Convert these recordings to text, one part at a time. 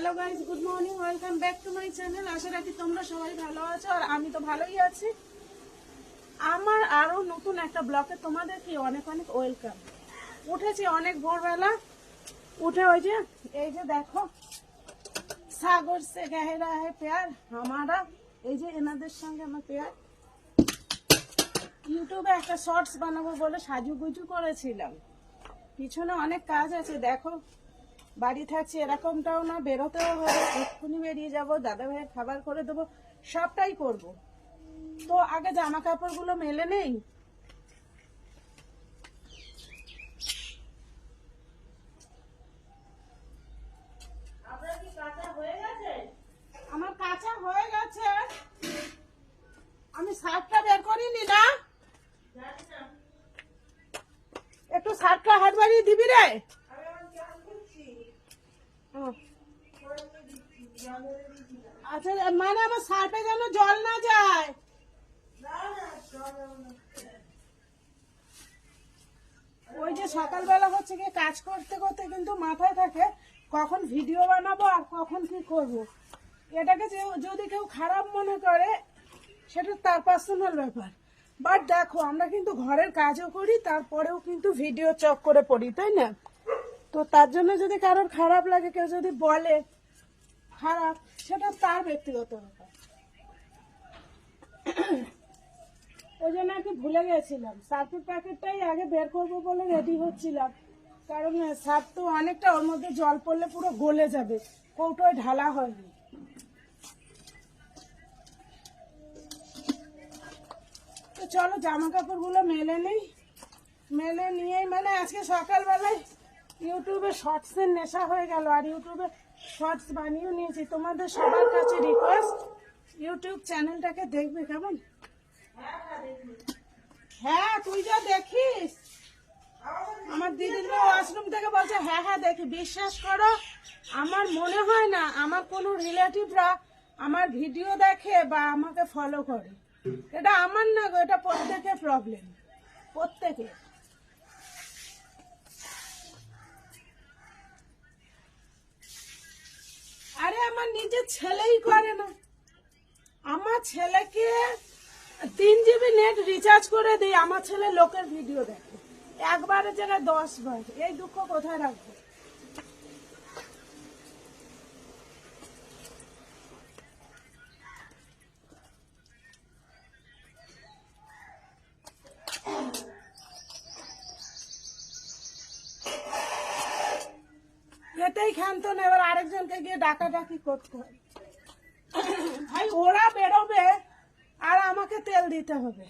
Hello guys good morning welcome back to my channel আশা রাখি তোমরা সবাই ভালো আছো আর আমি তো ভালোই আছি। আমার আরও নতুন একটা ব্লকে তোমাদের কি অনেক অনেক ওয়েলকাম উঠেছি অনেক ভোরবেলা। উঠে ওই যে, এই যে দেখো, সাগর সে গেহেরা হে পেয়ার, আমারা, এই যে এনাদের সঙ্গে আমার পেয়ার। ইউটিউবে একটা শর্টস বানাবো বলে সাজুগুজু করেছিলাম। পিছনে অনেক কাজ আছে, দেখো। বাড়ি থাকছি এরকমটাও না বেরোতেও হবে এক্ষুনি বেরিয়ে যাব দাদা ভাইয়ের খাবার করে দেবো সবটাই করব। তো আগে জামা কাপড়গুলো মেলে নেই? আমার কাঁচা হয়ে গেছে। আমি শার্টটা বের করিনি না। একটু শার্টটা হাত বাড়িয়ে দিবি রে। আচ্ছা মানে আমার শার্টে যেন জল না যায়। ওই যে সকালবেলা হচ্ছে গিয়ে কাজ করতে করতে কিন্তু মাথায় থাকে, কখন ভিডিও বানাবো আর কখন কি করব। এটাকে যদি কেউ খারাপ মনে করে, সেটা তার পার্সোনাল ব্যাপার। বাট দেখো, আমরা কিন্তু ঘরের কাজও করি, তারপরেও কিন্তু ভিডিও চক করে পড়ি, তাই না? তো তার জন্য যদি কারোর খারাপ লাগে, কেউ যদি বলে খারাপ, সেটা তার ব্যক্তিগত ব্যাপার। ওই জন্য আর কি ভুলে গেছিলাম। সার্ফের প্যাকেটটাই আগে বের করব বলে রেডি হচ্ছিলাম। কারণ সার্ফ তো অনেকটা ওর মধ্যে জল পড়লে পুরো গলে যাবে। কৌটোয় ঢালা হয়নি। তো চলো জামা কাপড়গুলো মেলে নেই। মেলে নিয়েই মানে আজকে সকালবেলায় ইউটিউবে শর্টসের নেশা হয়ে গেল, আর ইউটিউবে শর্টস বানিয়েও নিয়েছি। তোমাদের সবার কাছে রিকোয়েস্ট ইউটিউব চ্যানেলটাকে দেখবে কেমন? হ্যাঁ তুই যা দেখিস। আমার দিদির ওয়াশরুম থেকে বলছে হ্যাঁ হ্যাঁ দেখি, বিশ্বাস করো, আমার মনে হয় না আমার কোনো রিলেটিভরা আমার ভিডিও দেখে বা আমাকে ফলো করে। এটা আমার না গো, এটা প্রত্যেকের প্রবলেম প্রত্যেকের আরে আমার নিজের ছেলেই করে না। আমার ছেলেকে তিন জিবি নেট রিচার্জ করে দিই, আমার ছেলে লোকের ভিডিও দেখে। একবারে যেটা দশ বার। এই দুঃখ কোথায় রাখব? এটাই ক্ষান্ত না, এবার আরেকজনকে গিয়ে ডাকাডাকি করতে ভাই ওরা বেরোবে আর আমাকে তেল দিতে হবে।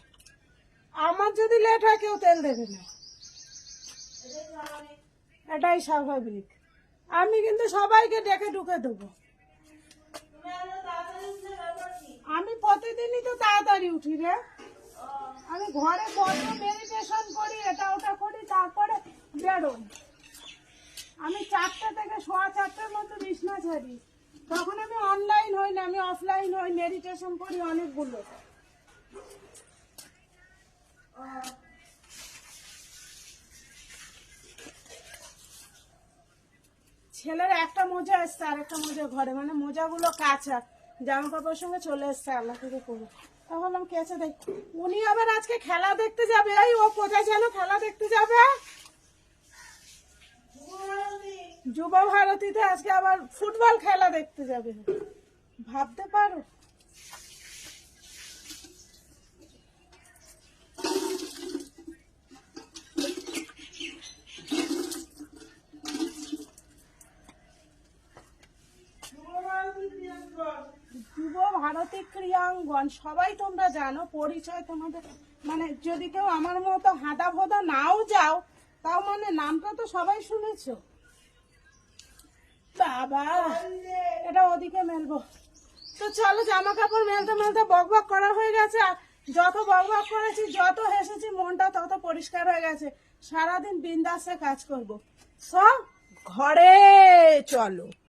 আমার যদি লেট হয়, কেউ তেল দেবে না। এটাই স্বাভাবিক। আমি কিন্তু সবাইকে ডেকে ঢুকে দেবো। আমি প্রতিদিনই তো তাড়াতাড়ি উঠি রে। আমি ঘরে বসে মেডিটেশন করি, এটা ওটা করি, তারপরে বেরোই। আমি চারটে থেকে সোয়া চারটের মধ্যে বিছনা ছাড়ি। তখন আমি অনলাইন হই না, আমি অফলাইন হই মেডিটেশন করি অনেকগুলো। ছেলের একটা মোজা এসছে আর একটা মোজা ঘরে। মানে মোজাগুলো কাঁচা। জামা কাপড়ের সঙ্গে চলে এসছে আল্লাহ থেকে করে। তাহলে কেচে দেখ। উনি আবার আজকে খেলা দেখতে যাবে। ও কোথায় যেন খেলা দেখতে যাবে? যুব ভারতীতে আজকে আবার ফুটবল খেলা দেখতে যাবে। ভাবতে পারো? যুব ভারতী ক্রিয়াঙ্গন সবাই তোমরা জানো, পরিচয় তোমাদের মানে যদি কেউ আমার মতো হাঁদা ভোদা নাও যাও, তাও মানে নামটা তো সবাই শুনেছো। বাবা এটা ওদিকে মেলবো। তো চলো জামা কাপড় মেলতে মেলতে বক বক করা হয়ে গেছে। আর যত বক বক করেছি যত হেসেছি মনটা তত পরিষ্কার হয়ে গেছে। সারাদিন বিন্দাসে কাজ করব। সব ঘরে চলো।